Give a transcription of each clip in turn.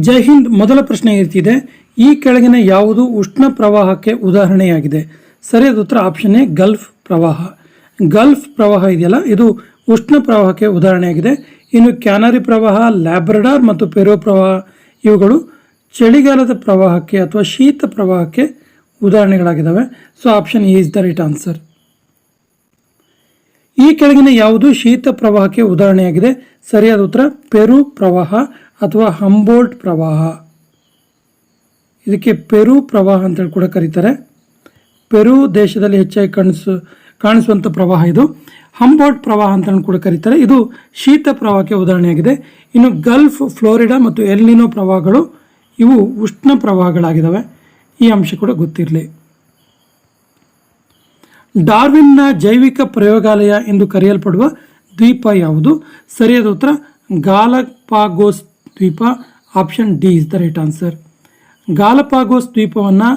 ಜೈ ಹಿಂದ್ ಮೊದಲ ಪ್ರಶ್ನೆ ಇರ್ತಿದೆ. ಈ ಕೆಳಗಿನ ಯಾವುದು ಉಷ್ಣ ಪ್ರವಾಹಕ್ಕೆ ಉದಾಹರಣೆಯಾಗಿದೆ? ಸರಿಯಾದ ಉತ್ತರ ಆಪ್ಷನ್ ಎ, ಗಲ್ಫ್ ಪ್ರವಾಹ. ಗಲ್ಫ್ ಪ್ರವಾಹ ಇದೆಯಲ್ಲ, ಇದು ಉಷ್ಣ ಪ್ರವಾಹಕ್ಕೆ ಉದಾಹರಣೆಯಾಗಿದೆ. ಇನ್ನು ಕ್ಯಾನರಿ ಪ್ರವಾಹ, ಲ್ಯಾಬ್ರಡಾರ್ ಮತ್ತು ಪೆರೋ ಪ್ರವಾಹ, ಇವುಗಳು ಚಳಿಗಾಲದ ಪ್ರವಾಹಕ್ಕೆ ಅಥವಾ ಶೀತ ಪ್ರವಾಹಕ್ಕೆ ಉದಾಹರಣೆಗಳಾಗಿದ್ದಾವೆ. So option A is the right answer ಈ ಕೆಳಗಿನ ಯಾವುದು ಶೀತ ಪ್ರವಾಹಕ್ಕೆ ಉದಾಹರಣೆಯಾಗಿದೆ? ಸರಿಯಾದ ಉತ್ತರ, ಪೆರು ಪ್ರವಾಹ. ಅಥವಾ ಹಂಬೋಲ್ಟ್ ಪ್ರವಾಹ. ಇದಕ್ಕೆ ಪೆರು ಪ್ರವಾಹ ಅಂತೇಳಿ ಕೂಡ ಕರೀತಾರೆ. ಪೆರು ದೇಶದಲ್ಲಿ ಹೆಚ್ಚಾಗಿ ಕಾಣಿಸು ಕಾಣಿಸುವಂಥ ಪ್ರವಾಹ ಇದು. ಹಂಬೋಲ್ಟ್ ಪ್ರವಾಹ ಅಂತ ಕೂಡ ಕರೀತಾರೆ. ಇದು ಶೀತ ಪ್ರವಾಹಕ್ಕೆ ಉದಾಹರಣೆಯಾಗಿದೆ. ಇನ್ನು ಗಲ್ಫ್ ಫ್ಲೋರಿಡಾ ಮತ್ತು ಎಲ್ನಿನೋ ಪ್ರವಾಹಗಳು ಇವು ಉಷ್ಣ ಪ್ರವಾಹಗಳಾಗಿದ್ದಾವೆ ಈ ಅಂಶ ಕೂಡ ಗೊತ್ತಿರಲಿ. ಡಾರ್ವಿನ್ನ ಜೈವಿಕ ಪ್ರಯೋಗಾಲಯ ಎಂದು ಕರೆಯಲ್ಪಡುವ ದ್ವೀಪ ಯಾವುದು? ಸರಿಯಾದ ಉತ್ತರ ಗಾಲಪಾಗೋಸ್ ದ್ವೀಪ option D is the right answer Galapagos ದ್ವೀಪವನ್ನು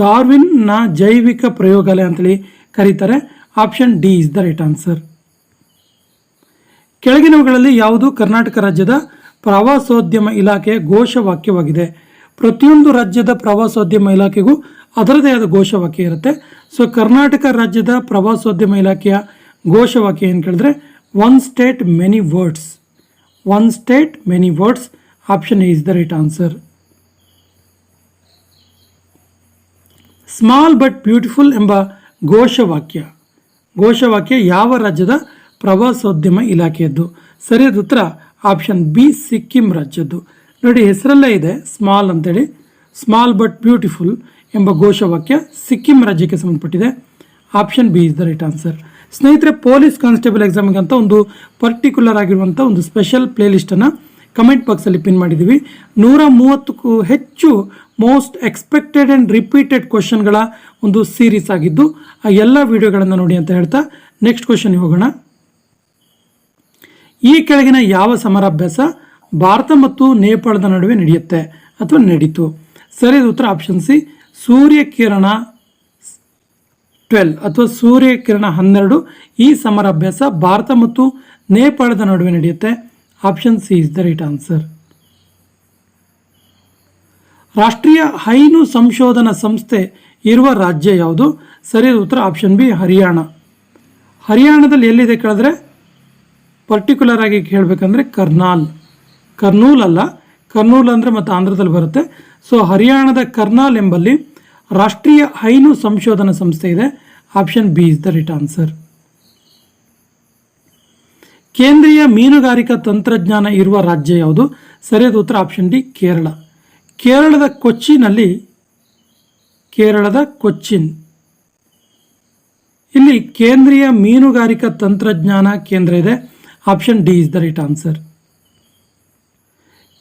ಡಾರ್ವಿನ್ನ ಜೈವಿಕ ಪ್ರಯೋಗಾಲಯ ಅಂತೇಳಿ ಕರೀತಾರೆ. Option D is the right answer ಕೆಳಗಿನವುಗಳಲ್ಲಿ ಯಾವುದು ಕರ್ನಾಟಕ ರಾಜ್ಯದ ಪ್ರವಾಸೋದ್ಯಮ ಇಲಾಖೆಯ ಘೋಷವಾಕ್ಯವಾಗಿದೆ. ಪ್ರತಿಯೊಂದು ರಾಜ್ಯದ ಪ್ರವಾಸೋದ್ಯಮ ಇಲಾಖೆಗೂ ಅದರದೇ ಆದ ಘೋಷವಾಕ್ಯ ಇರುತ್ತೆ. ಸೊ ಕರ್ನಾಟಕ ರಾಜ್ಯದ ಪ್ರವಾಸೋದ್ಯಮ ಇಲಾಖೆಯ ಘೋಷವಾಕ್ಯ ಏನು ಕೇಳಿದ್ರೆ one state many words one many words. Option A is the right answer. Small but beautiful ಎಂಬ ಘೋಷವಾಕ್ಯ. ಘೋಷವಾಕ್ಯ ಯಾವ ರಾಜ್ಯದ ಪ್ರವಾಸೋದ್ಯಮ ಇಲಾಖೆಯದ್ದು? ಸರಿಯಾದ ಉತ್ತರ. ಆಪ್ಷನ್ ಬಿ ಸಿಕ್ಕಿಂ ರಾಜ್ಯದ್ದು. ನೋಡಿ, ಹೆಸರಲ್ಲೇ ಇದೆ ಸ್ಮಾಲ್ ಅಂತೇಳಿ. ಸ್ಮಾಲ್ ಬಟ್ ಬ್ಯೂಟಿಫುಲ್ ಎಂಬ ಘೋಷವಾಕ್ಯ ಸಿಕ್ಕಿಂ ರಾಜ್ಯಕ್ಕೆ ಸಂಬಂಧಪಟ್ಟಿದೆ. Option B is the right answer ಸ್ನೇಹಿತರೆ ಪೊಲೀಸ್ ಕಾನ್ಸ್ಟೇಬಲ್ ಎಕ್ಸಾಮಿಗೆ ಅಂತ ಒಂದು ಪರ್ಟಿಕ್ಯುಲರ್ ಆಗಿರುವಂಥ ಒಂದು ಸ್ಪೆಷಲ್ ಪ್ಲೇಲಿಸ್ಟನ್ನು ಕಮೆಂಟ್ ಬಾಕ್ಸಲ್ಲಿ ಪಿನ್ ಮಾಡಿದ್ದೀವಿ ನೂರ ಮೂವತ್ತಕ್ಕೂ ಹೆಚ್ಚು ಮೋಸ್ಟ್ ಎಕ್ಸ್ಪೆಕ್ಟೆಡ್ ಆ್ಯಂಡ್ ರಿಪೀಟೆಡ್ ಕ್ವಶನ್ಗಳ ಒಂದು ಸೀರೀಸ್ ಆಗಿದ್ದು, ಆ ಎಲ್ಲ ವಿಡಿಯೋಗಳನ್ನು ನೋಡಿ ಅಂತ ಹೇಳ್ತಾ ನೆಕ್ಸ್ಟ್ ಕ್ವಶನ್ಗೆ ಹೋಗೋಣ. ಈ ಕೆಳಗಿನ ಯಾವ ಸಮರಾಭ್ಯಾಸ ಭಾರತ ಮತ್ತು ನೇಪಾಳದ ನಡುವೆ ನಡೆಯುತ್ತೆ ಅಥವಾ ನಡೀತು? ಸರಿಯಾದ ಉತ್ತರ ಆಪ್ಷನ್ ಸಿ, ಸೂರ್ಯಕಿರಣ ಟ್ವೆಲ್ ಅಥವಾ ಸೂರ್ಯಕಿರಣ ಹನ್ನೆರಡು ಈ ಸಮರಾಭ್ಯಾಸ ಭಾರತ ಮತ್ತು ನೇಪಾಳದ ನಡುವೆ ನಡೆಯುತ್ತೆ. Option C is the right answer ರಾಷ್ಟ್ರೀಯ ಹೈನು ಸಂಶೋಧನಾ ಸಂಸ್ಥೆ ಇರುವ ರಾಜ್ಯ ಯಾವುದು? ಸರಿಯಾದ ಉತ್ತರ ಆಪ್ಷನ್ ಬಿ ಹರಿಯಾಣ. ಹರಿಯಾಣದಲ್ಲಿ ಎಲ್ಲಿದೆ ಕೇಳಿದ್ರೆ? ಪರ್ಟಿಕ್ಯುಲರ್ ಆಗಿ ಹೇಳಬೇಕಂದ್ರೆ ಕರ್ನಾಲ್. ಕರ್ನೂಲ್ ಅಲ್ಲ. ಕರ್ನೂಲ್ ಅಂದರೆ ಮತ್ತು ಆಂಧ್ರದಲ್ಲಿ ಬರುತ್ತೆ. ಸೊ ಹರಿಯಾಣದ ಕರ್ನಾಲ್ ಎಂಬಲ್ಲಿ ರಾಷ್ಟ್ರೀಯ ಹೈನು ಸಂಶೋಧನಾ ಸಂಸ್ಥೆ ಇದೆ. Option B is the right answer ಕೇಂದ್ರೀಯ ಮೀನುಗಾರಿಕಾ ತಂತ್ರಜ್ಞಾನ ಇರುವ ರಾಜ್ಯ ಯಾವುದು? ಸರಿಯಾದ ಉತ್ತರ ಆಪ್ಷನ್ ಡಿ ಕೇರಳ. ಕೇರಳದ ಕೊಚ್ಚಿನಲ್ಲಿ, ಕೇರಳದ ಕೊಚ್ಚಿನ್. ಇಲ್ಲಿ ಕೇಂದ್ರೀಯ ಮೀನುಗಾರಿಕಾ ತಂತ್ರಜ್ಞಾನ ಕೇಂದ್ರ ಇದೆ. Option D is the right answer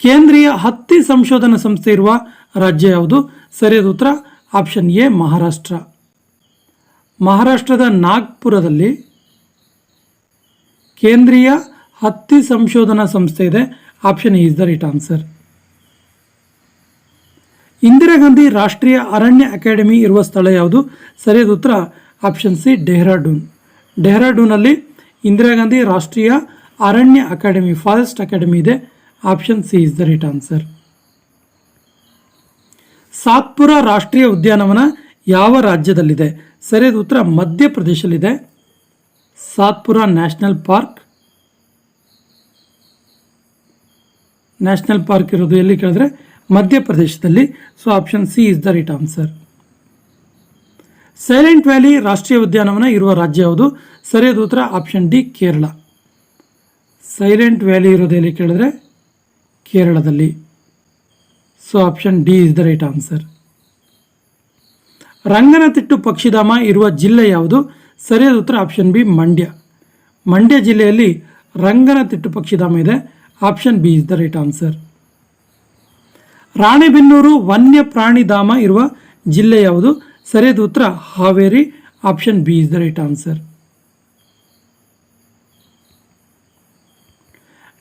ಕೇಂದ್ರೀಯ ಹತ್ತಿ ಸಂಶೋಧನಾ ಸಂಸ್ಥೆ ಇರುವ ರಾಜ್ಯ ಯಾವುದು? ಸರಿಯಾದ ಉತ್ತರ ಆಪ್ಷನ್ ಎ, ಮಹಾರಾಷ್ಟ್ರ. ಮಹಾರಾಷ್ಟ್ರದ ನಾಗ್ಪುರದಲ್ಲಿ ಕೇಂದ್ರೀಯ ಹತ್ತಿ ಸಂಶೋಧನಾ ಸಂಸ್ಥೆ ಇದೆ. Option is the right answer. Indira Gandhi ರಾಷ್ಟ್ರೀಯ ಅರಣ್ಯ ಅಕಾಡೆಮಿ ಇರುವ ಸ್ಥಳ ಯಾವುದು? ಸರಿಯಾದ ಉತ್ತರ ಆಪ್ಷನ್ ಸಿ, ಡೆಹ್ರಾಡೂನ್. ಡೆಹ್ರಾಡೂನಲ್ಲಿ ಇಂದಿರಾ ಗಾಂಧಿ ರಾಷ್ಟ್ರೀಯ ಅರಣ್ಯ ಅಕಾಡೆಮಿ, ಫಾರೆಸ್ಟ್ ಅಕಾಡೆಮಿ ಇದೆ. Option C is the right answer. Satpura ರಾಷ್ಟ್ರೀಯ ಉದ್ಯಾನವನ ಯಾವ ರಾಜ್ಯದಲ್ಲಿದೆ? ಸರಿಯಾದ ಉತ್ತರ ಮಧ್ಯಪ್ರದೇಶದಲ್ಲಿದೆ Satpura national park. National park ಇರೋದು ಎಲ್ಲಿ ಕೇಳಿದ್ರೆ ಮಧ್ಯಪ್ರದೇಶದಲ್ಲಿ. So, option C is the right answer. Silent valley ರಾಷ್ಟ್ರೀಯ ಉದ್ಯಾನವನ ಇರುವ ರಾಜ್ಯ ಯಾವುದು? ಸರಿಯಾದ ಉತ್ತರ option D, Kerala. Silent valley ಇರೋದು ಎಲ್ಲಿ ಕೇಳಿದ್ರೆ? ಕೇರಳದಲ್ಲಿ. So option D is the right answer Ranganathittu ಪಕ್ಷಿಧಾಮ ಇರುವ ಜಿಲ್ಲೆ ಯಾವುದು? ಸರಿಯಾದ ಉತ್ತರ ಆಪ್ಷನ್ ಬಿ ಮಂಡ್ಯ. ಮಂಡ್ಯ ಜಿಲ್ಲೆಯಲ್ಲಿ ರಂಗನತಿಟ್ಟು ಪಕ್ಷಿಧಾಮ ಇದೆ. Option B is the right answer Ranebennur ವನ್ಯ ಪ್ರಾಣಿಧಾಮ ಇರುವ ಜಿಲ್ಲೆ ಯಾವುದು? ಸರಿಯಾದ ಉತ್ತರ Haveri. Option B is the right answer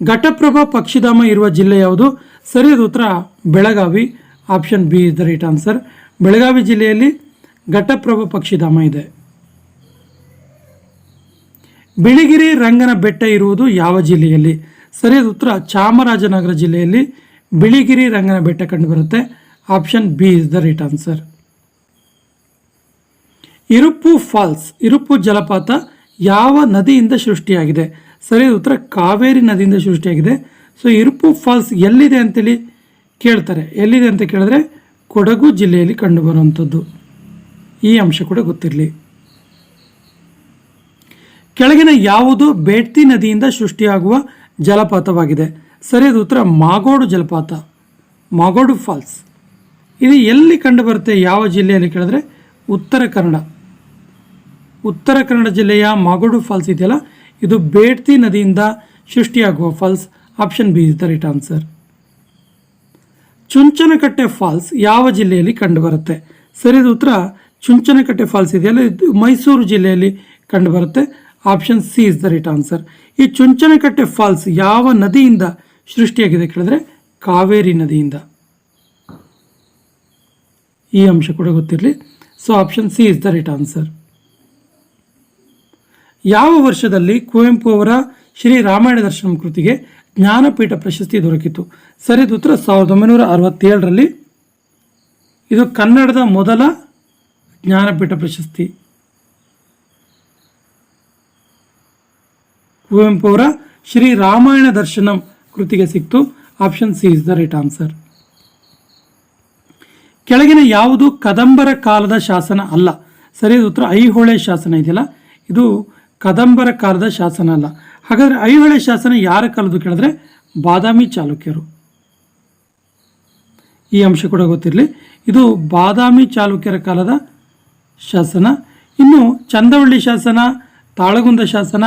Ghataprabha ಪಕ್ಷಿಧಾಮ ಇರುವ ಜಿಲ್ಲೆ ಯಾವುದು? ಸರಿಯಾದ ಉತ್ತರ Belagavi. Option B is the right answer. Belagavi ಜಿಲ್ಲೆಯಲ್ಲಿ ಘಟಪ್ರಭ ಪಕ್ಷಿಧಾಮ ಇದೆ. ಬಿಳಿಗಿರಿ ರಂಗನ ಬೆಟ್ಟ ಇರುವುದು ಯಾವ ಜಿಲ್ಲೆಯಲ್ಲಿ? ಸರಿಯಾದ ಉತ್ತರ ಚಾಮರಾಜನಗರ ಜಿಲ್ಲೆಯಲ್ಲಿ ಬಿಳಿಗಿರಿ ರಂಗನ ಬೆಟ್ಟ ಕಂಡುಬರುತ್ತೆ. Option B is the right answer. Iruppu falls, Iruppu ಜಲಪಾತ ಯಾವ ನದಿಯಿಂದ ಸೃಷ್ಟಿಯಾಗಿದೆ? ಸರಿಯಾದ ಉತ್ತರ ಕಾವೇರಿ ನದಿಯಿಂದ ಸೃಷ್ಟಿಯಾಗಿದೆ. ಸೊ ಇರುಪು ಫಾಲ್ಸ್ ಎಲ್ಲಿದೆ ಅಂತೇಳಿ ಕೇಳ್ತಾರೆ. ಎಲ್ಲಿದೆ ಅಂತ ಕೇಳಿದ್ರೆ ಕೊಡಗು ಜಿಲ್ಲೆಯಲ್ಲಿ ಕಂಡುಬರುವಂಥದ್ದು. ಈ ಅಂಶ ಕೂಡ ಗೊತ್ತಿರಲಿ. ಕೆಳಗಿನ ಯಾವುದು ಬೇಡ್ತಿ ನದಿಯಿಂದ ಸೃಷ್ಟಿಯಾಗುವ ಜಲಪಾತವಾಗಿದೆ. ಸರಿಯಾದ ಉತ್ತರ ಮಾಗೋಡು ಜಲಪಾತ, ಮಾಗೋಡು ಫಾಲ್ಸ್. ಇದು ಎಲ್ಲಿ ಕಂಡುಬರುತ್ತೆ? ಯಾವ ಜಿಲ್ಲೆಯಲ್ಲಿ ಕೇಳಿದ್ರೆ ಉತ್ತರ ಕನ್ನಡ. ಉತ್ತರ ಕನ್ನಡ ಜಿಲ್ಲೆಯ ಮಾಗೋಡು ಫಾಲ್ಸ್ ಇದೆಯಲ್ಲ? ಇದು ಬೇಡ್ತಿ ನದಿಯಿಂದ ಸೃಷ್ಟಿಯಾಗುವ falls. Option B is the right answer Chunchanakatte falls ಯಾವ ಜಿಲ್ಲೆಯಲ್ಲಿ ಕಂಡುಬರುತ್ತೆ? ಸರಿಯಾದ ಉತ್ತರ. ಚುಂಚನಕಟ್ಟೆ ಫಾಲ್ಸ್ ಇದೆಯಲ್ಲ? ಇದು ಮೈಸೂರು ಜಿಲ್ಲೆಯಲ್ಲಿ ಕಂಡುಬರುತ್ತೆ. Option C is the right answer ಈ ಚುಂಚನಕಟ್ಟೆ ಫಾಲ್ಸ್ ಯಾವ ನದಿಯಿಂದ ಸೃಷ್ಟಿಯಾಗಿದೆ ಕೇಳಿದ್ರೆ? ಕಾವೇರಿ ನದಿಯಿಂದ. ಈ ಅಂಶ ಕೂಡ ಗೊತ್ತಿರಲಿ. So option C is the right answer ಯಾವ ವರ್ಷದಲ್ಲಿ ಕುವೆಂಪು ಅವರ ಶ್ರೀ ರಾಮಾಯಣ ದರ್ಶನಂ ಕೃತಿಗೆ ಜ್ಞಾನಪೀಠ ಪ್ರಶಸ್ತಿ ದೊರಕಿತು. ಸರಿಯಾದ ಉತ್ತರ ಸಾವಿರದ ಒಂಬೈನೂರ ಅರವತ್ತೇಳರಲ್ಲಿ ಇದು ಕನ್ನಡದ ಮೊದಲ ಜ್ಞಾನಪೀಠ ಪ್ರಶಸ್ತಿ. ಕುವೆಂಪು ಅವರ ಶ್ರೀ ರಾಮಾಯಣ ದರ್ಶನಂ ಕೃತಿಗೆ ಸಿಕ್ತು. Option C is the right answer. ಕೆಳಗಿನ ಯಾವುದು ಕದಂಬರ ಕಾಲದ ಶಾಸನ ಅಲ್ಲ. ಸರಿಯಾದ ಉತ್ತರ ಐಹೊಳೆ ಶಾಸನ ಇದೆಯಲ್ಲ? ಇದು ಕದಂಬರ ಕಾಲದ ಶಾಸನ ಅಲ್ಲ. ಹಾಗಾದರೆ ಐಹೊಳೆ ಶಾಸನ ಯಾರ ಕಾಲದ್ದು ಕೇಳಿದ್ರೆ ಬಾದಾಮಿ ಚಾಲುಕ್ಯರು. ಈ ಅಂಶ ಕೂಡ ಗೊತ್ತಿರಲಿ. ಇದು ಬಾದಾಮಿ ಚಾಲುಕ್ಯರ ಕಾಲದ ಶಾಸನ. ಇನ್ನು ಚಂದವಳ್ಳಿ ಶಾಸನ, ತಾಳಗುಂದ ಶಾಸನ,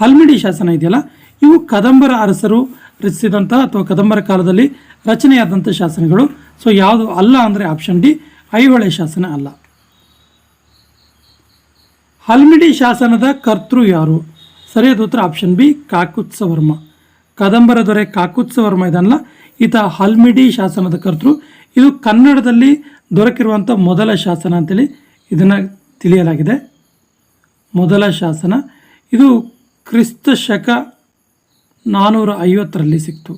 ಹಲ್ಮಿಡಿ ಶಾಸನ ಇದೆಯಲ್ಲ, ಇವು ಕದಂಬರ ಅರಸರು ರಚಿಸಿದಂಥ ಅಥವಾ ಕದಂಬರ ಕಾಲದಲ್ಲಿ ರಚನೆಯಾದಂಥ ಶಾಸನಗಳು. ಸೊ ಯಾವುದು ಅಲ್ಲ ಅಂದರೆ ಆಪ್ಷನ್ ಡಿ, ಐಹೊಳೆ ಶಾಸನ ಅಲ್ಲ. ಹಲ್ಮಿಡಿ ಶಾಸನದ ಕರ್ತೃ ಯಾರು? ಸರಿಯಾದ ಉತ್ತರ ಆಪ್ಷನ್ ಬಿ ಕಾಕುತ್ಸವರ್ಮ. ಕದಂಬರ ದೊರೆ ಕಾಕುತ್ಸವರ್ಮ ಇದನ್ನಲ್ಲ ಈತ ಹಲ್ಮಿಡಿ ಶಾಸನದ ಕರ್ತೃ. ಇದು ಕನ್ನಡದಲ್ಲಿ ದೊರಕಿರುವಂಥ ಮೊದಲ ಶಾಸನ ಅಂತೇಳಿ ಇದನ್ನು ತಿಳಿಯಲಾಗಿದೆ. ಮೊದಲ ಶಾಸನ. ಇದು ಕ್ರಿಸ್ತ ಶಕ ನಾನ್ನೂರ ಐವತ್ತರಲ್ಲಿ ಸಿಕ್ತು.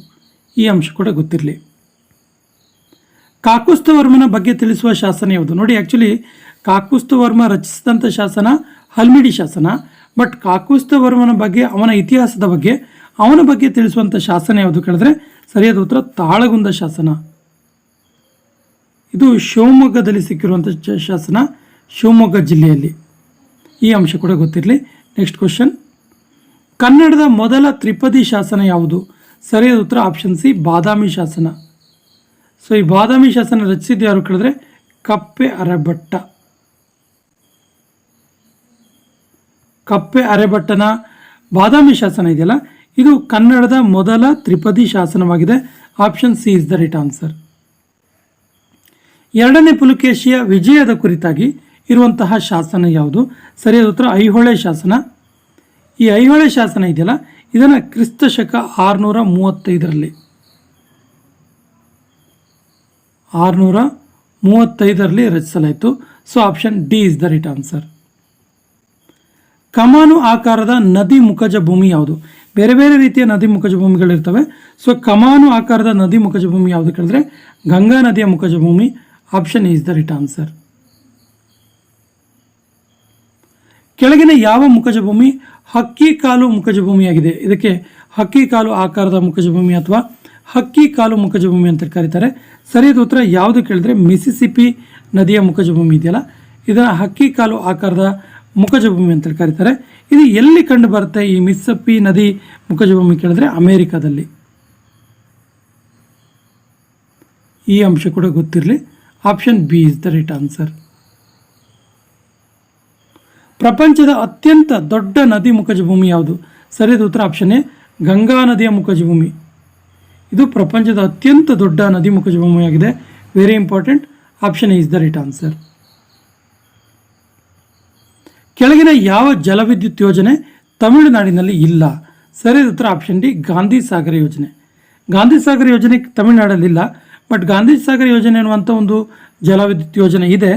ಈ ಅಂಶ ಕೂಡ ಗೊತ್ತಿರಲಿ. ಕಾಕುಸ್ತವರ್ಮನ ಬಗ್ಗೆ ತಿಳಿಸುವ ಶಾಸನ ಯಾವುದು? ನೋಡಿ ಆ್ಯಕ್ಚುಲಿ ಕಾಕುಸ್ತವರ್ಮ ರಚಿಸಿದಂಥ ಶಾಸನ ಹಲ್ಮಿಡಿ ಶಾಸನ. ಬಟ್ ಕಾಕುಸ್ತವರ್ಮನ ಬಗ್ಗೆ, ಅವನ ಇತಿಹಾಸದ ಬಗ್ಗೆ, ಅವನ ಬಗ್ಗೆ ತಿಳಿಸುವಂಥ ಶಾಸನ ಯಾವುದು ಕೇಳಿದ್ರೆ, ಸರಿಯಾದ ಉತ್ತರ ತಾಳಗುಂದ ಶಾಸನ. ಇದು ಶಿವಮೊಗ್ಗದಲ್ಲಿ ಸಿಕ್ಕಿರುವಂಥ ಶಾಸನ ಶಿವಮೊಗ್ಗ ಜಿಲ್ಲೆಯಲ್ಲಿ. ಈ ಅಂಶ ಕೂಡ ಗೊತ್ತಿರಲಿ. ನೆಕ್ಸ್ಟ್ ಕ್ವಶನ್ ಕನ್ನಡದ ಮೊದಲ ತ್ರಿಪದಿ ಶಾಸನ ಯಾವುದು? ಸರಿಯಾದ ಉತ್ತರ ಆಪ್ಷನ್ ಸಿ ಬಾದಾಮಿ ಶಾಸನ. ಸೊ ಈ ಬಾದಾಮಿ ಶಾಸನ ರಚಿಸಿದ್ದು ಯಾರು ಕೇಳಿದ್ರೆ, ಕಪ್ಪೆ ಅರೆಭಟ್ಟ ಕಪ್ಪೆ ಅರೆಭಟ್ಟನ ಬಾದಾಮಿ ಶಾಸನ ಇದೆಯಲ್ಲ? ಇದು ಕನ್ನಡದ ಮೊದಲ ತ್ರಿಪದಿ ಶಾಸನವಾಗಿದೆ. Option C is the right answer. ಎರಡನೇ ಪುಲಕೇಶಿಯ ವಿಜಯದ ಕುರಿತಾಗಿ ಇರುವಂತಹ ಶಾಸನ ಯಾವುದು? ಸರಿಯಾದ ಉತ್ತರ, ಐಹೊಳೆ ಶಾಸನ. ಈ ಐಹೊಳೆ ಶಾಸನ ಇದೆಯಲ್ಲ? ಇದನ್ನು ಕ್ರಿಸ್ತ ಶಕ ಆರುನೂರ ಮೂವತ್ತೈದರಲ್ಲಿ. ಆರುನೂರ ಮೂವತ್ತೈದರಲ್ಲಿ ರಚಿಸಲಾಯಿತು. So option D is the right answer ಕಮಾನು ಆಕಾರದ ನದಿ ಮುಖಜ ಭೂಮಿ ಯಾವುದು? ಬೇರೆ ಬೇರೆ ರೀತಿಯ ನದಿ ಮುಖಜ ಭೂಮಿಗಳಿರ್ತವೆ. ಸೊ ಕಮಾನು ಆಕಾರದ ನದಿ ಮುಖಜ ಭೂಮಿ ಯಾವುದು ಕೇಳಿದ್ರೆ? ಗಂಗಾ ನದಿಯ ಮುಖಜ ಭೂಮಿ. Option is the right answer ಕೆಳಗಿನ ಯಾವ ಮುಖಜ ಭೂಮಿ? ಹಕ್ಕಿ ಕಾಲು ಮುಖಜ ಭೂಮಿಯಾಗಿದೆ. ಇದಕ್ಕೆ ಹಕ್ಕಿ ಕಾಲು ಆಕಾರದ ಮುಖಜ ಭೂಮಿ ಅಥವಾ ಹಕ್ಕಿ ಕಾಲು ಮುಖಜ ಭೂಮಿ ಅಂತ ಕರೀತಾರೆ. ಸರಿಯಾದ ಉತ್ತರ ಯಾವುದು ಕೇಳಿದ್ರೆ? ಮಿಸಿಸಿಪಿ ನದಿಯ ಮುಖಜ ಭೂಮಿ ಇದೆಯಲ್ಲ. ಇದನ್ನು ಹಕ್ಕಿ ಕಾಲು ಆಕಾರದ ಮುಖಜ ಭೂಮಿ ಅಂತ ಕರೀತಾರೆ. ಇದು ಎಲ್ಲಿ ಕಂಡು ಬರುತ್ತೆ ಈ ಮಿಸ್ಸಪ್ಪಿ ನದಿ ಮುಖಜ ಭೂಮಿ ಕೇಳಿದ್ರೆ ಅಮೇರಿಕಾದಲ್ಲಿ. ಈ ಅಂಶ ಕೂಡ ಗೊತ್ತಿರಲಿ. Option B is the right answer. ಪ್ರಪಂಚದ ಅತ್ಯಂತ ದೊಡ್ಡ ನದಿ ಮುಖಜ ಭೂಮಿ ಯಾವುದು? ಸರಿಯಾದ ಉತ್ತರ ಆಪ್ಷನ್ ಎ, ಗಂಗಾ ನದಿಯ ಮುಖಜ ಭೂಮಿ ಇದು ಪ್ರಪಂಚದ ಅತ್ಯಂತ ದೊಡ್ಡ ನದಿ ಮುಖಜ ಭೂಮಿಯಾಗಿದೆ very important option is the right answer. ಕೆಳಗಿನ ಯಾವ ಜಲವಿದ್ಯುತ್ ಯೋಜನೆ ತಮಿಳುನಾಡಿನಲ್ಲಿ ಇಲ್ಲ? ಸರಿಯಾದ ಉತ್ತರ ಆಪ್ಷನ್ ಡಿ, ಗಾಂಧಿ ಸಾಗರ ಯೋಜನೆ. ಗಾಂಧಿ ಸಾಗರ ಯೋಜನೆ ತಮಿಳುನಾಡಲ್ಲಿ ಇಲ್ಲ ಬಟ್ ಗಾಂಧಿ ಸಾಗರ ಯೋಜನೆ ಅನ್ನುವಂಥ ಒಂದು ಜಲವಿದ್ಯುತ್ ಯೋಜನೆ ಇದೆ.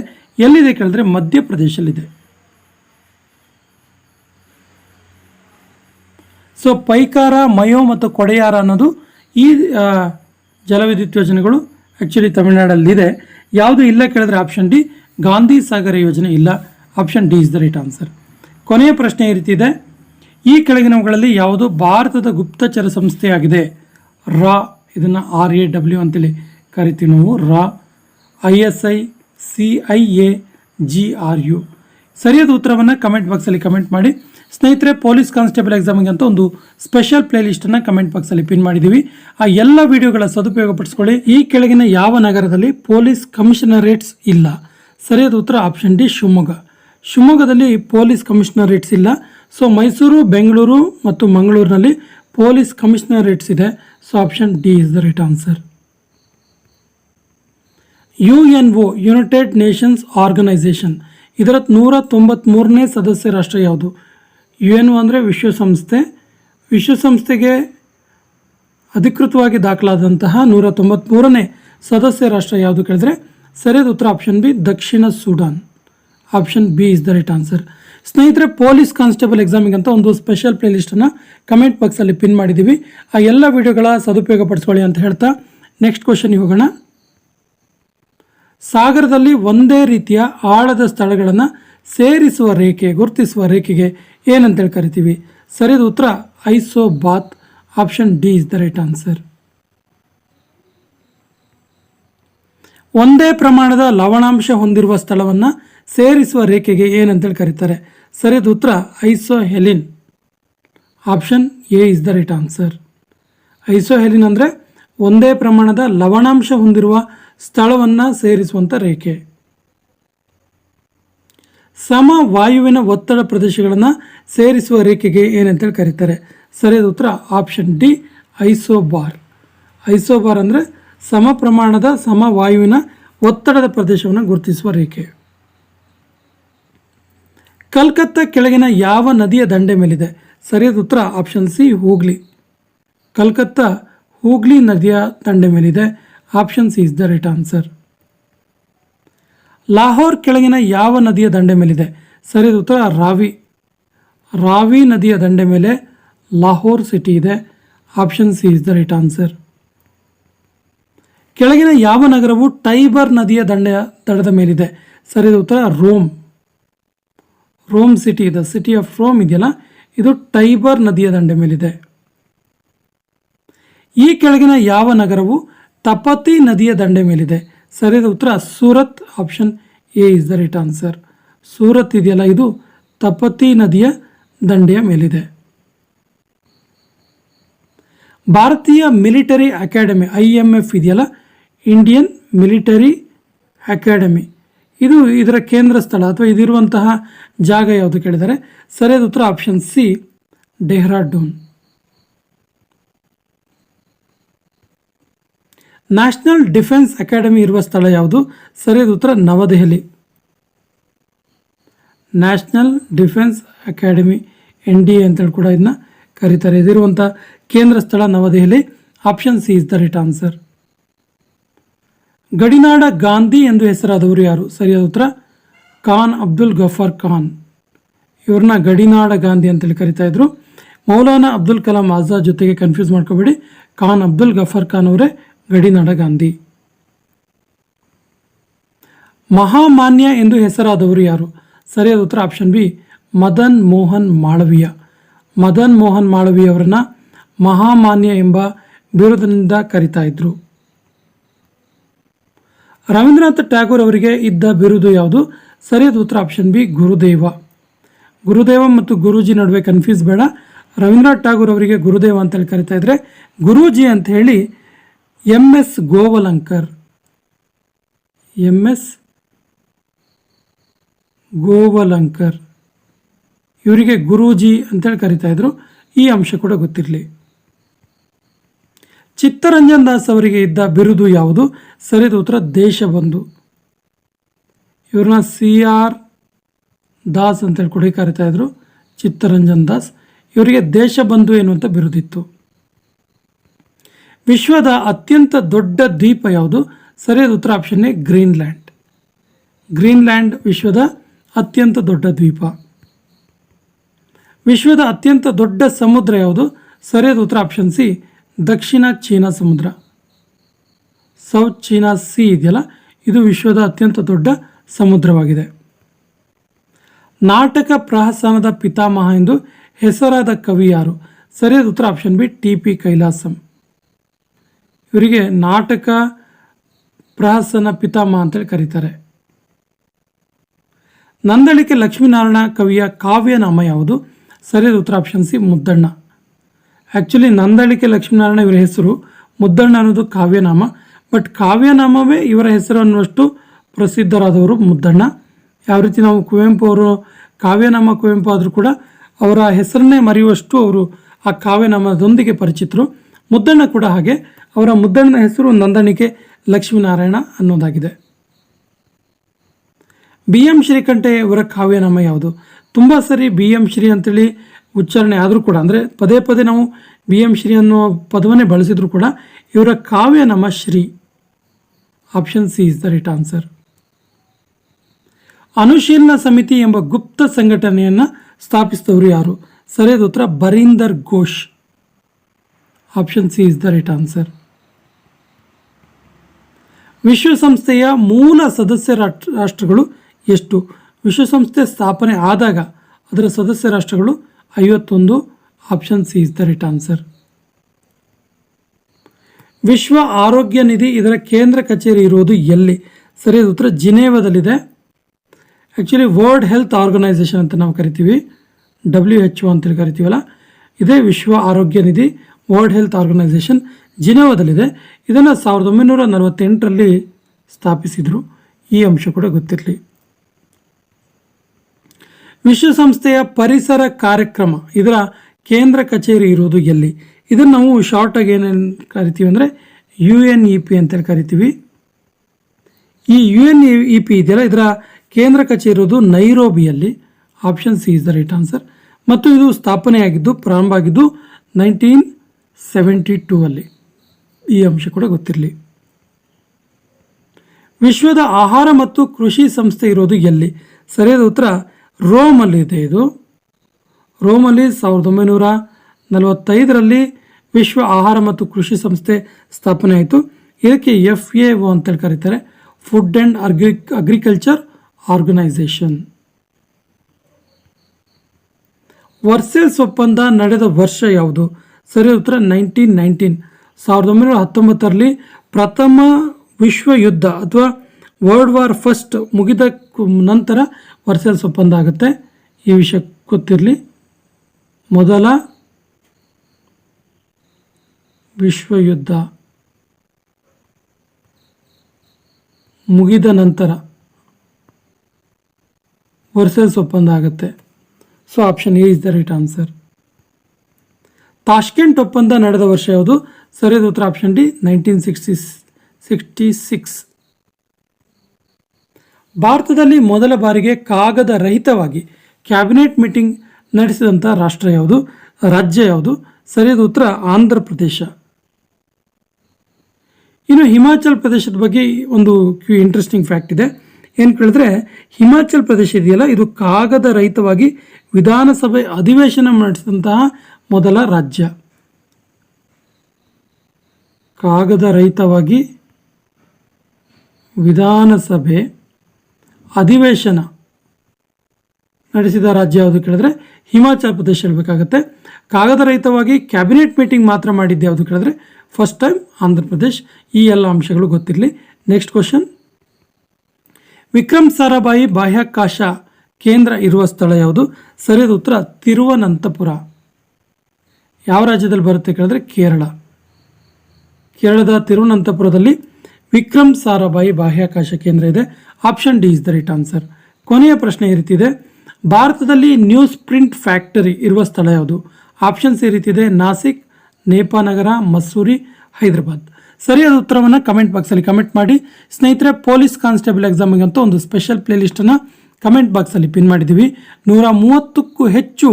ಎಲ್ಲಿದೆ ಕೇಳಿದ್ರೆ ಮಧ್ಯಪ್ರದೇಶಲ್ಲಿದೆ. ಸೊ ಪೈಕಾರ, ಮಯೋ ಮತ್ತು ಕೊಡೆಯಾರ ಅನ್ನೋದು ಈ ಜಲವಿದ್ಯುತ್ ಯೋಜನೆಗಳು ಆ್ಯಕ್ಚುಲಿ ತಮಿಳುನಾಡಲ್ಲಿದೆ. ಯಾವುದು ಇಲ್ಲ ಕೇಳಿದ್ರೆ ಆಪ್ಷನ್ ಡಿ, ಗಾಂಧಿ ಸಾಗರ ಯೋಜನೆ ಇಲ್ಲ. Option D is the right answer ಕೊನೆಯ ಪ್ರಶ್ನೆ ಈ ರೀತಿ ಇದೆ. ಈ ಕೆಳಗಿನವುಗಳಲ್ಲಿ ಯಾವುದು ಭಾರತದ ಗುಪ್ತಚರ ಸಂಸ್ಥೆಯಾಗಿದೆ? ರಾ, ಇದನ್ನು ಆರ್ ಎ ಡಬ್ಲ್ಯೂ ಅಂತೇಳಿ ಕರಿತೀವಿ ನಾವು. ರಾ I S I C I A G R U ಸರಿಯಾದ ಉತ್ತರವನ್ನು ಕಮೆಂಟ್ ಬಾಕ್ಸಲ್ಲಿ ಕಮೆಂಟ್ ಮಾಡಿ. ಸ್ನೇಹಿತರೆ ಪೊಲೀಸ್ ಕಾನ್ಸ್ಟೇಬಲ್ ಎಕ್ಸಾಮಿಗೆ ಅಂತ ಒಂದು ಸ್ಪೆಷಲ್ ಪ್ಲೇಲಿಸ್ಟನ್ನು ಕಮೆಂಟ್ ಬಾಕ್ಸಲ್ಲಿ ಪಿನ್ ಮಾಡಿದ್ದೀವಿ ಆ ಎಲ್ಲ ವಿಡಿಯೋಗಳ ಸದುಪಯೋಗ ಪಡಿಸ್ಕೊಳ್ಳಿ ಈ ಕೆಳಗಿನ ಯಾವ ನಗರದಲ್ಲಿ ಪೊಲೀಸ್ ಕಮಿಷನರೇಟ್ಸ್ ಇಲ್ಲ? ಸರಿಯಾದ ಉತ್ತರ ಆಪ್ಷನ್ ಡಿ ಶಿವಮೊಗ್ಗ. ಶಿವಮೊಗ್ಗದಲ್ಲಿ ಪೊಲೀಸ್ ಕಮಿಷನರೇಟ್ಸ್ ಇಲ್ಲ. ಸೊ ಮೈಸೂರು, ಬೆಂಗಳೂರು ಮತ್ತು ಮಂಗಳೂರಿನಲ್ಲಿ ಪೊಲೀಸ್ ಕಮಿಷನರೇಟ್ಸ್ ಇದೆ. So option D is the right answer U N O United Nations Organisation ಇದರ ನೂರ ತೊಂಬತ್ತ್ಮೂರನೇ ಸದಸ್ಯ ರಾಷ್ಟ್ರ ಯಾವುದು? ಯು ಎನ್ ಒ ಅಂದರೆ ವಿಶ್ವಸಂಸ್ಥೆ. ವಿಶ್ವಸಂಸ್ಥೆಗೆ ಅಧಿಕೃತವಾಗಿ ದಾಖಲಾದಂತಹ ನೂರ ತೊಂಬತ್ತ್ಮೂರನೇ ಸದಸ್ಯ ರಾಷ್ಟ್ರ ಯಾವುದು ಕೇಳಿದ್ರೆ? ಸರಿಯಾದ ಉತ್ತರ option B Dakshina Sudan. Option B is the right answer. ಸ್ನೇಹಿತರೆ, ಪೊಲೀಸ್ ಕಾನ್ಸ್ಟೇಬಲ್ ಎಕ್ಸಾಮಿಗೆ ಅಂತ ಒಂದು ಸ್ಪೆಷಲ್ ಪ್ಲೇ ಲಿಸ್ಟನ್ನು ಕಮೆಂಟ್ ಬಾಕ್ಸಲ್ಲಿ ಪಿನ್ ಮಾಡಿದ್ದೀವಿ ಆ ಎಲ್ಲ ವಿಡಿಯೋಗಳ ಸದುಪಯೋಗ ಪಡಿಸ್ಕೊಳ್ಳಿ ಅಂತ ಹೇಳ್ತಾ ನೆಕ್ಸ್ಟ್ ಕ್ವಶನ್ಗೆ ಹೋಗೋಣ. ಸಾಗರದಲ್ಲಿ ಒಂದೇ ರೀತಿಯ ಆಳದ ಸ್ಥಳಗಳನ್ನು ಸೇರಿಸುವ ರೇಖೆ, ಗುರುತಿಸುವ ರೇಖೆಗೆ ಏನಂತೇಳಿ ಕರಿತೀವಿ. ಸರಿಯಾದ ಉತ್ತರ isobath option D is the right answer. ಒಂದೇ ಪ್ರಮಾಣದ ಲವಣಾಂಶ ಹೊಂದಿರುವ ಸ್ಥಳವನ್ನು ಸೇರಿಸುವ ರೇಖೆಗೆ ಏನಂತೇಳಿ ಕರೀತಾರೆ? ಸರಿಯಾದ ಉತ್ತರ. Isohaline option A is the right answer. Isohaline ಅಂದರೆ ಒಂದೇ ಪ್ರಮಾಣದ ಲವಣಾಂಶ ಹೊಂದಿರುವ ಸ್ಥಳವನ್ನು ಸೇರಿಸುವಂಥ ರೇಖೆ. ಸಮ ವಾಯುವಿನ ಒತ್ತಡ ಪ್ರದೇಶಗಳನ್ನು ಸೇರಿಸುವ ರೇಖೆಗೆ ಏನಂತೇಳಿ ಕರೀತಾರೆ? ಸರಿಯಾದ ಉತ್ತರ. Option D, ಐಸೋಬಾರ್. ಐಸೋಬಾರ್ ಅಂದರೆ ಸಮ ಪ್ರಮಾಣದ ಸಮ ವಾಯುವಿನ ಒತ್ತಡದ ಪ್ರದೇಶವನ್ನು ಗುರುತಿಸುವ ರೇಖೆ. ಕಲ್ಕತ್ತಾ ಕೆಳಗಿನ ಯಾವ ನದಿಯ ದಂಡೆ ಮೇಲಿದೆ? ಸರಿಯಾದ ಉತ್ತರ ಆಪ್ಷನ್ ಸಿ, ಹೂಗ್ಲಿ. ಕಲ್ಕತ್ತಾ ಹೂಗ್ಲಿ ನದಿಯ ದಂಡೆ ಮೇಲಿದೆ. Option C is the right answer. Lahore ಕೆಳಗಿನ ಯಾವ ನದಿಯ ದಂಡೆ ಮೇಲಿದೆ? ಸರಿಯಾದ ಉತ್ತರ ರಾವಿ. ರಾವಿ ನದಿಯ ದಂಡೆ ಮೇಲೆ ಲಾಹೋರ್ ಸಿಟಿ ಇದೆ. Option C is the right answer. ಕೆಳಗಿನ ಯಾವ ನಗರವು ಟೈಬರ್ ನದಿಯ ದಂಡೆಯ ದಡದ ಮೇಲಿದೆ? ಸರಿಯಾದ ಉತ್ತರ ರೋಮ್. ರೋಮ್ ಸಿಟಿ ಇದೆ ಸಿಟಿ ಆಫ್ ರೋಮ್ ಇದೆಯಲ್ಲ? ಇದು ಟೈಬರ್ ನದಿಯ ದಂಡೆ ಮೇಲಿದೆ. ಈ ಕೆಳಗಿನ ಯಾವ ನಗರವು ತಪತಿ ನದಿಯ ದಂಡೆ ಮೇಲಿದೆ? ಸರಿಯಾದ ಉತ್ತರ Surat option A is the right answer Surat ಇದೆಯಲ್ಲ, ಇದು ತಪತಿ ನದಿಯ ದಂಡೆಯ ಮೇಲಿದೆ. ಭಾರತೀಯ military academy I M F ಇದೆಯಲ್ಲ? ಇಂಡಿಯನ್ ಮಿಲಿಟರಿ ಅಕಾಡೆಮಿ ಇದು ಇದರ ಕೇಂದ್ರ ಸ್ಥಳ ಅಥವಾ ಇದಿರುವಂತಹ ಜಾಗ ಯಾವುದು ಕೇಳಿದರೆ ಸರಿಯಾದ ಉತ್ತರ option C Dehradun national defence academy ಇರುವ ಸ್ಥಳ ಯಾವುದು? ಸರಿಯಾದ ಉತ್ತರ ನವದೆಹಲಿ. National defence academy N D A ಅಂತೇಳಿ ಕೂಡ ಇದನ್ನ ಕರೀತಾರೆ. ಇದಿರುವಂಥ ಕೇಂದ್ರ ಸ್ಥಳ ನವದೆಹಲಿ. Option C is the right answer ಗಡಿನಾಡ ಗಾಂಧಿ ಎಂದು ಹೆಸರಾದವರು ಯಾರು? ಸರಿಯಾದ ಉತ್ತರ. ಖಾನ್ ಅಬ್ದುಲ್ ಗಫರ್ ಖಾನ್. ಇವ್ರನ್ನ ಗಡಿನಾಡ ಗಾಂಧಿ ಅಂತೇಳಿ ಕರಿತಾ ಇದ್ರು. ಮೌಲಾನಾ ಅಬ್ದುಲ್ ಕಲಾಂ ಆಜಾದ್ ಜೊತೆಗೆ ಕನ್ಫ್ಯೂಸ್ ಮಾಡ್ಕೋಬೇಡಿ. ಖಾನ್ ಅಬ್ದುಲ್ ಗಫರ್ ಖಾನ್ ಅವರೇ ಗಡಿನಾಡ ಗಾಂಧಿ. ಮಹಾಮಾನ್ಯ ಎಂದು ಹೆಸರಾದವರು ಯಾರು? ಸರಿಯಾದ ಉತ್ತರ. Option B Madan Mohan Malaviya. Madan Mohan Malaviya ಅವರನ್ನ ಮಹಾಮಾನ್ಯ ಎಂಬ ಬಿರುದಿನಿಂದ ಕರಿತಾ ಇದ್ರು. ರವೀಂದ್ರನಾಥ್ ಟ್ಯಾಗೋರ್ ಅವರಿಗೆ ಇದ್ದ ಬಿರುದು ಯಾವುದು? ಸರಿಯಾದ ಉತ್ತರ ಆಪ್ಷನ್ ಬಿ, ಗುರುದೇವ. ಗುರುದೇವ ಮತ್ತು ಗುರೂಜಿ ನಡುವೆ ಕನ್ಫ್ಯೂಸ್ ಬೇಡ. ರವೀಂದ್ರನಾಥ್ ಟ್ಯಾಗೋರ್ ಅವರಿಗೆ ಗುರುದೇವ ಅಂತೇಳಿ ಕರಿತಾ ಇದ್ರೆ, ಗುರೂಜಿ ಅಂತ ಹೇಳಿ M S Golwalkar. M S Golwalkar. ಇವರಿಗೆ ಗುರೂಜಿ ಅಂತೇಳಿ ಕರಿತಾ ಇದ್ರು. ಈ ಅಂಶ ಕೂಡ ಗೊತ್ತಿರಲಿ. ಚಿತ್ತರಂಜನ್ ದಾಸ್ ಅವರಿಗೆ ಇದ್ದ ಬಿರುದು ಯಾವುದು? ಸರಿದ ಉತ್ತರ ದೇಶಬಂಧು ಇವ್ರನ್ನ ಸಿ ಆರ್ ದಾಸ್ ಅಂತೇಳಿ ಕೂಡ ಕರಿತಾ ಇದ್ರು, ಚಿತ್ತರಂಜನ್ ದಾಸ್. ಇವರಿಗೆ ದೇಶಬಂಧು ಎನ್ನುವಂಥ ಬಿರುದಿತ್ತು. ವಿಶ್ವದ ಅತ್ಯಂತ ದೊಡ್ಡ ದ್ವೀಪ ಯಾವುದು? ಸರಿಯಾದ ಉತ್ತರ ಆಪ್ಷನ್ ಎ, ಗ್ರೀನ್ಲ್ಯಾಂಡ್. ಗ್ರೀನ್ಲ್ಯಾಂಡ್ ವಿಶ್ವದ ಅತ್ಯಂತ ದೊಡ್ಡ ದ್ವೀಪ. ವಿಶ್ವದ ಅತ್ಯಂತ ದೊಡ್ಡ ಸಮುದ್ರ ಯಾವುದು? ಸರಿಯಾದ ಉತ್ತರ ಆಪ್ಷನ್ ಸಿ ದಕ್ಷಿಣ ಚೀನಾ ಸಮುದ್ರ. ಸೌತ್ ಚೀನಾ ಸಿ ಇದೆಯಲ್ಲ, ಇದು ವಿಶ್ವದ ಅತ್ಯಂತ ದೊಡ್ಡ ಸಮುದ್ರವಾಗಿದೆ. ನಾಟಕ ಪ್ರಹಸನದ ಪಿತಾಮಹ ಎಂದು ಹೆಸರಾದ ಕವಿ ಯಾರು? ಸರಿಯಾದ ಉತ್ತರ option B T P Kailasam. ಇವರಿಗೆ ನಾಟಕ ಪ್ರಹಸನ ಪಿತಾಮಹ ಅಂತೇಳಿ ಕರೀತಾರೆ. ನಂದಳಿಕೆ ಲಕ್ಷ್ಮೀನಾರಾಯಣ ಕವಿಯ ಕಾವ್ಯನಾಮ ಯಾವುದು? ಸರಿಯಾದ ಉತ್ತರ option C Muddanna. Actually Nandalike Lakshminarayana ಇವರ ಹೆಸರು, ಮುದ್ದಣ್ಣ ಅನ್ನೋದು ಕಾವ್ಯನಾಮ. ಬಟ್ ಕಾವ್ಯನಾಮವೇ ಇವರ ಹೆಸರು ಅನ್ನುವಷ್ಟು ಪ್ರಸಿದ್ಧರಾದವರು ಮುದ್ದಣ್ಣ. ಯಾವ ರೀತಿ ನಾವು ಕುವೆಂಪು ಅವರು, ಕಾವ್ಯನಾಮ ಕುವೆಂಪು ಆದರೂ ಕೂಡ ಅವರ ಹೆಸರನ್ನೇ ಮರೆಯುವಷ್ಟು ಅವರು ಆ ಕಾವ್ಯನಾಮದೊಂದಿಗೆ ಪರಿಚಿತರು. ಮುದ್ದಣ್ಣ ಕೂಡ ಹಾಗೆ, ಅವರ ಮುದ್ದಣ್ಣನ ಹೆಸರು ನಂದಣಿಕೆ ಲಕ್ಷ್ಮೀನಾರಾಯಣ ಅನ್ನೋದಾಗಿದೆ. ಬಿ ಎಂ ಶ್ರೀಕಂಠೆಯವರ ಕಾವ್ಯನಾಮ ಯಾವುದು? ತುಂಬ ಸರಿ ಬಿ ಎಂ ಶ್ರೀ ಅಂತೇಳಿ ಉಚ್ಚಾರಣೆ ಆದರೂ ಕೂಡ, ಅಂದರೆ ಪದೇ ಪದೇ ನಾವು ಬಿ ಎಂ ಶ್ರೀ ಅನ್ನುವ ಪದವನ್ನೇ ಬಳಸಿದ್ರು ಕೂಡ ಇವರ ಕಾವ್ಯ ನಮ್ಮ Shri. Option C is the right answer Anushilan Samiti ಎಂಬ ಗುಪ್ತ ಸಂಘಟನೆಯನ್ನು ಸ್ಥಾಪಿಸಿದವರು ಯಾರು? ಸರಿಯಾದ ಉತ್ತರ, Barindra Ghosh. Option C is the right answer ವಿಶ್ವಸಂಸ್ಥೆಯ ಮೂಲ ಸದಸ್ಯ ರಾಷ್ಟ್ರ ರಾಷ್ಟ್ರಗಳು ಎಷ್ಟು? ವಿಶ್ವಸಂಸ್ಥೆ ಸ್ಥಾಪನೆ ಆದಾಗ ಅದರ ಸದಸ್ಯ ರಾಷ್ಟ್ರಗಳು ಐವತ್ತೊಂದು option C is the right answer ವಿಶ್ವ ಆರೋಗ್ಯ ನಿಧಿ ಇದರ ಕೇಂದ್ರ ಕಚೇರಿ ಇರುವುದು ಎಲ್ಲಿ? ಸರಿಯಾದ ಉತ್ತರ ಜಿನೇವಾದಲ್ಲಿದೆ. ಆ್ಯಕ್ಚುಲಿ ವರ್ಲ್ಡ್ ಹೆಲ್ತ್ ಆರ್ಗನೈಸೇಷನ್ ಅಂತ ನಾವು ಕರಿತೀವಿ. ಡಬ್ಲ್ಯೂ ಎಚ್ ಒ ಅಂತೇಳಿ ಕರಿತೀವಲ್ಲ. ಇದೇ ವಿಶ್ವ ಆರೋಗ್ಯ ನಿಧಿ ವರ್ಲ್ಡ್ ಹೆಲ್ತ್ ಆರ್ಗನೈಸೇಷನ್ ಜಿನೇವಾದಲ್ಲಿದೆ. ಇದನ್ನು ಸಾವಿರದ ಒಂಬೈನೂರ ನಲವತ್ತೆಂಟರಲ್ಲಿ ಸ್ಥಾಪಿಸಿದರು. ಈ ಅಂಶ ಕೂಡ ಗೊತ್ತಿರಲಿ. ವಿಶ್ವಸಂಸ್ಥೆಯ ಪರಿಸರ ಕಾರ್ಯಕ್ರಮ. ಇದರ ಕೇಂದ್ರ ಕಚೇರಿ ಇರೋದು ಎಲ್ಲಿ? ಇದನ್ನು ನಾವು ಶಾರ್ಟಾಗಿ ಏನೇನು ಕರಿತೀವಿ ಅಂದರೆ ಯು ಎನ್ ಇ ಪಿ ಅಂತೇಳಿ ಕರಿತೀವಿ. ಈ ಯು ಎನ್ ಇ ಪಿ ಇದೆಯಲ್ಲ, ಇದರ ಕೇಂದ್ರ ಕಚೇರಿ ಇರೋದು ನೈರೋಬಿಯಲ್ಲಿ. Option C is the right answer ಮತ್ತು ಇದು ಸ್ಥಾಪನೆಯಾಗಿದ್ದು, ಪ್ರಾರಂಭ ಆಗಿದ್ದು ನೈನ್ಟೀನ್ ಸೆವೆಂಟಿ ಟೂ ಅಲ್ಲಿ. ಈ ಅಂಶ ಕೂಡ ಗೊತ್ತಿರಲಿ. ವಿಶ್ವದ ಆಹಾರ ಮತ್ತು ಕೃಷಿ ಸಂಸ್ಥೆ ಇರೋದು ಎಲ್ಲಿ? ಸರಿಯಾದ ಉತ್ತರ ರೋಮಲ್ಲಿ ಇದೆ. ಇದು ರೋಮಲ್ಲಿ ಸಾವಿರದ ಒಂಬೈನೂರ ನಲವತ್ತೈದರಲ್ಲಿ ವಿಶ್ವ ಆಹಾರ ಮತ್ತು ಕೃಷಿ ಸಂಸ್ಥೆ ಸ್ಥಾಪನೆ ಆಯಿತು. ಇದಕ್ಕೆ ಎಫ್ ಎ ಒ ಅಂತೇಳಿ ಕರೀತಾರೆ. Food and agri agriculture organisation Versailles ಒಪ್ಪಂದ ನಡೆದ ವರ್ಷ ಯಾವುದು? ಸರಿ ಉತ್ತರ, ನೈನ್ಟೀನ್ ನೈನ್ಟೀನ್. ಸಾವಿರದ ಒಂಬೈನೂರ ಹತ್ತೊಂಬತ್ತರಲ್ಲಿ ಪ್ರಥಮ ವಿಶ್ವ ಯುದ್ಧ ಅಥವಾ ವರ್ಲ್ಡ್ ವಾರ್ ಫಸ್ಟ್ ಮುಗಿದ ನಂತರ ವರ್ಸೆಲ್ಸ್ ಒಪ್ಪಂದ ಆಗುತ್ತೆ ಈ ವಿಷಯ ಗೊತ್ತಿರಲಿ. ಮೊದಲ ವಿಶ್ವ ಯುದ್ಧ ಮುಗಿದ ನಂತರ ವರ್ಸೆಲ್ಸ್ ಒಪ್ಪಂದ ಆಗುತ್ತೆ so option A is the right answer Tashkent ಒಪ್ಪಂದ ನಡೆದ ವರ್ಷ ಯಾವುದು? ಸರಿಯಾದ ಉತ್ತರ option D nineteen sixty sixty six ಭಾರತದಲ್ಲಿ ಮೊದಲ ಬಾರಿಗೆ ಕಾಗದ ರಹಿತವಾಗಿ ಕ್ಯಾಬಿನೆಟ್ ಮೀಟಿಂಗ್ ನಡೆಸಿದಂಥ ರಾಷ್ಟ್ರ ಯಾವುದು? ರಾಜ್ಯ ಯಾವುದು? ಸರಿಯಾದ ಉತ್ತರ ಆಂಧ್ರ ಪ್ರದೇಶ. ಇನ್ನು ಹಿಮಾಚಲ್ ಪ್ರದೇಶದ ಬಗ್ಗೆ ಒಂದು ಕ್ಯೂ ಇಂಟ್ರೆಸ್ಟಿಂಗ್ ಫ್ಯಾಕ್ಟ್ ಇದೆ. ಏನು ಕೇಳಿದ್ರೆ, ಹಿಮಾಚಲ್ ಪ್ರದೇಶ ಇದೆಯಲ್ಲ, ಇದು ಕಾಗದ ರಹಿತವಾಗಿ ವಿಧಾನಸಭೆ ಅಧಿವೇಶನ ನಡೆಸಿದಂತಹ ಮೊದಲ ರಾಜ್ಯ. ಕಾಗದ ರಹಿತವಾಗಿ ವಿಧಾನಸಭೆ ಅಧಿವೇಶನ ನಡೆಸಿದ ರಾಜ್ಯ ಯಾವುದು ಕೇಳಿದ್ರೆ ಹಿಮಾಚಲ ಪ್ರದೇಶ ಇರಬೇಕಾಗತ್ತೆ ಕಾಗದ ರಹಿತವಾಗಿ ಕ್ಯಾಬಿನೆಟ್ ಮೀಟಿಂಗ್ ಮಾತ್ರ ಮಾಡಿದ್ದು ಯಾವುದು ಕೇಳಿದ್ರೆ ಫಸ್ಟ್ ಟೈಮ್ ಆಂಧ್ರ ಪ್ರದೇಶ್ ಈ ಎಲ್ಲ ಅಂಶಗಳು ಗೊತ್ತಿರಲಿ. Next question. ವಿಕ್ರಮ್ ಸಾರಾಭಾಯಿ ಬಾಹ್ಯಾಕಾಶ ಕೇಂದ್ರ ಇರುವ ಸ್ಥಳ ಯಾವುದು? ಸರಿಯಾದ ಉತ್ತರ ತಿರುವನಂತಪುರ. ಯಾವ ರಾಜ್ಯದಲ್ಲಿ ಬರುತ್ತೆ ಕೇಳಿದ್ರೆ ಕೇರಳ. ಕೇರಳದ ತಿರುವನಂತಪುರದಲ್ಲಿ ವಿಕ್ರಮ್ ಸಾರಾಭಾಯಿ ಬಾಹ್ಯಾಕಾಶ ಕೇಂದ್ರ ಇದೆ. Option D is the right answer ಕೊನೆಯ ಪ್ರಶ್ನೆ ಈ ಭಾರತದಲ್ಲಿ ನ್ಯೂಸ್ ಪ್ರಿಂಟ್ ಫ್ಯಾಕ್ಟರಿ ಇರುವ ಸ್ಥಳ ಯಾವುದು? ಆಪ್ಷನ್ಸ್ ಈ ನಾಸಿಕ್ ನೇಪಾನಗರ ಮಸ್ಸೂರಿ ಹೈದರಾಬಾದ್. ಸರಿಯಾದ ಉತ್ತರವನ್ನು ಕಮೆಂಟ್ ಬಾಕ್ಸಲ್ಲಿ ಕಮೆಂಟ್ ಮಾಡಿ. ಸ್ನೇಹಿತರೆ ಪೊಲೀಸ್ ಕಾನ್ಸ್ಟೇಬಲ್ ಎಕ್ಸಾಮಿಗಂತೂ ಒಂದು ಸ್ಪೆಷಲ್ ಪ್ಲೇಲಿಸ್ಟನ್ನು ಕಮೆಂಟ್ ಬಾಕ್ಸಲ್ಲಿ ಪಿನ್ ಮಾಡಿದ್ದೀವಿ. ನೂರ ಮೂವತ್ತಕ್ಕೂ ಹೆಚ್ಚು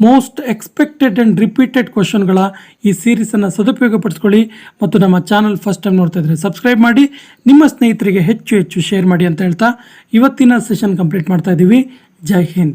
ಮೋಸ್ಟ್ ಎಕ್ಸ್ಪೆಕ್ಟೆಡ್ ಆ್ಯಂಡ್ ರಿಪೀಟೆಡ್ ಕ್ವಶನ್ಗಳ ಈ ಸೀರೀಸನ್ನು ಸದುಪಯೋಗಪಡಿಸ್ಕೊಳ್ಳಿ ಮತ್ತು ನಮ್ಮ ಚಾನಲ್ ಫಸ್ಟ್ ಟೈಮ್ ನೋಡ್ತಾ ಇದ್ದರೆ ಸಬ್ಸ್ಕ್ರೈಬ್ ಮಾಡಿ, ನಿಮ್ಮ ಸ್ನೇಹಿತರಿಗೆ ಹೆಚ್ಚು ಹೆಚ್ಚು ಶೇರ್ ಮಾಡಿ ಅಂತ ಹೇಳ್ತಾ ಇವತ್ತಿನ ಸೆಷನ್ ಕಂಪ್ಲೀಟ್ ಮಾಡ್ತಾ ಇದ್ದೀವಿ ಜೈ ಹಿಂದ್.